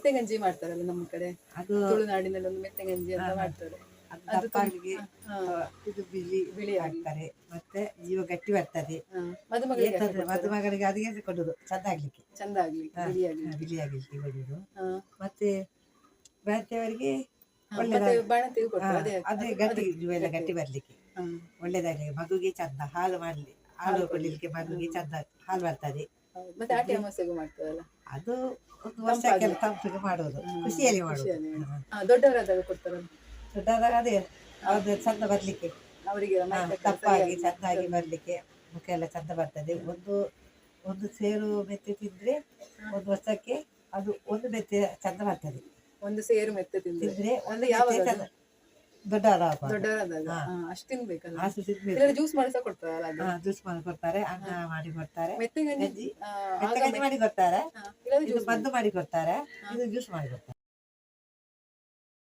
ಮೆತ್ತೆ ಗಂಜಿ ಮಾಡ್ತಾರಲ್ಲ ನಮ್ಮ ಕಡೆ? ಅದು ತುಳುನಾಡಿನಲ್ಲಿ ಒಂದು ಮೆತ್ತೆ ಗಂಜಿ ಅಂತ ಮಾಡ್ತಾರೆ. ಅದು ಇದು ಬಿಳಿ ಬಿಳಿ ಹಾಕ್ತಾರೆ ಮತ್ತೆ ಜೀವ ಗಟ್ಟಿ ಬರ್ತದೆ. ಮದುಮಗಳಿಗೆ ಮದುಮಗಳಿಗೆ ಅದಕ್ಕೆ ಕೊಡುದು ಚಂದ ಆಗ್ಲಿಕ್ಕೆ. ಚಂದ ಆಗ್ಲಿ ಬಿಳಿ ಆಗ್ಲಿ ಬಿಳಿ ಆಗ್ಲಿಕ್ಕೆ ಕೊಡುದು. ಮತ್ತೆ ಕೊಡ್ತಾರೆ ಅದೇ ಗಟ್ಟಿ ಜೀವ ಎಲ್ಲ ಗಟ್ಟಿ ಬರ್ಲಿಕ್ಕೆ. ಒಳ್ಳೇದಾಗ್ಲಿ. ಮಗುಗೆ ಚಂದ ಹಾಲು ಮಾಡ್ಲಿ. ಹಾಲು ಕೊಡ್ಲಿಕ್ಕೆ ಮಗುಗೆ ಚಂದ ಹಾಲು ಬರ್ತದೆ. ಮತ್ತೆ ಆಟಿ ಅಮಾಸೆಗೂ ಮಾಡ್ತದಲ್ಲ? ಅದು ಒಂದು ವರ್ಷಕ್ಕೆಲ್ಲ ತಂಪಿಗೆ ಮಾಡೋದು. ಖುಷಿಯಲ್ಲಿ ಮಾಡ್ತೇವೆ ದೊಡ್ಡವರಾದಾಗ ಕೊಡ್ತಾರಲ್ಲ? ದೊಡ್ಡದಾಗ ಅದೇ ಅದು ಚಂದ ಬರಲಿಕ್ಕೆ. ಅವರಿಗೆ ತಪ್ಪಾಗಿ ಚಂದಾಗಿ ಬರ್ಲಿಕ್ಕೆ ಮುಖ ಎಲ್ಲ ಚಂದ ಬರ್ತದೆ. ಒಂದು ಒಂದು ಸೇರು ಮೆತ್ತೆ ತಿಂದ್ರೆ ಒಂದು ವರ್ಷಕ್ಕೆ ಅದು ಒಂದು ಮೆತ್ತೆ ಚಂದ ಬರ್ತದೆ. ಒಂದು ಸೇರು ಮೆತ್ತೆ ತಿಂದ್ರೆ? ಒಂದು ಯಾವ ದೊಡ್ಡವರಾಗ ದೊಡ್ಡವರಾದಾಗ ಅಷ್ಟ್ ತಿನ್ಬೇಕಲ್ಲ. ಆಸು ತಿನ್ಬೇಕು. ಜ್ಯೂಸ್ ಮಾಡಿ ಸಹ ಕೊಡ್ತಾರಲ್ಲ ಅದು. ಹಾ ಜ್ಯೂಸ್ ಮಾಡಿ ಕೊಡ್ತಾರೆ ಅನ್ನ ಮಾಡಿ ಕೊಡ್ತಾರೆ. ಮೆತ್ತೆ ಗಂಜಿ ಗಂಜಿ ಆ, ಮೆತ್ತೆ ಗಂಜಿ ಮಾಡಿ ಕೊಡ್ತಾರೆ. ಇದು ಮದ್ದು ಮಾಡಿ ಕೊಡ್ತಾರೆ. ಇದು ಜ್ಯೂಸ್ ಮಾಡಿ ಕೊಡ್ತಾರೆ.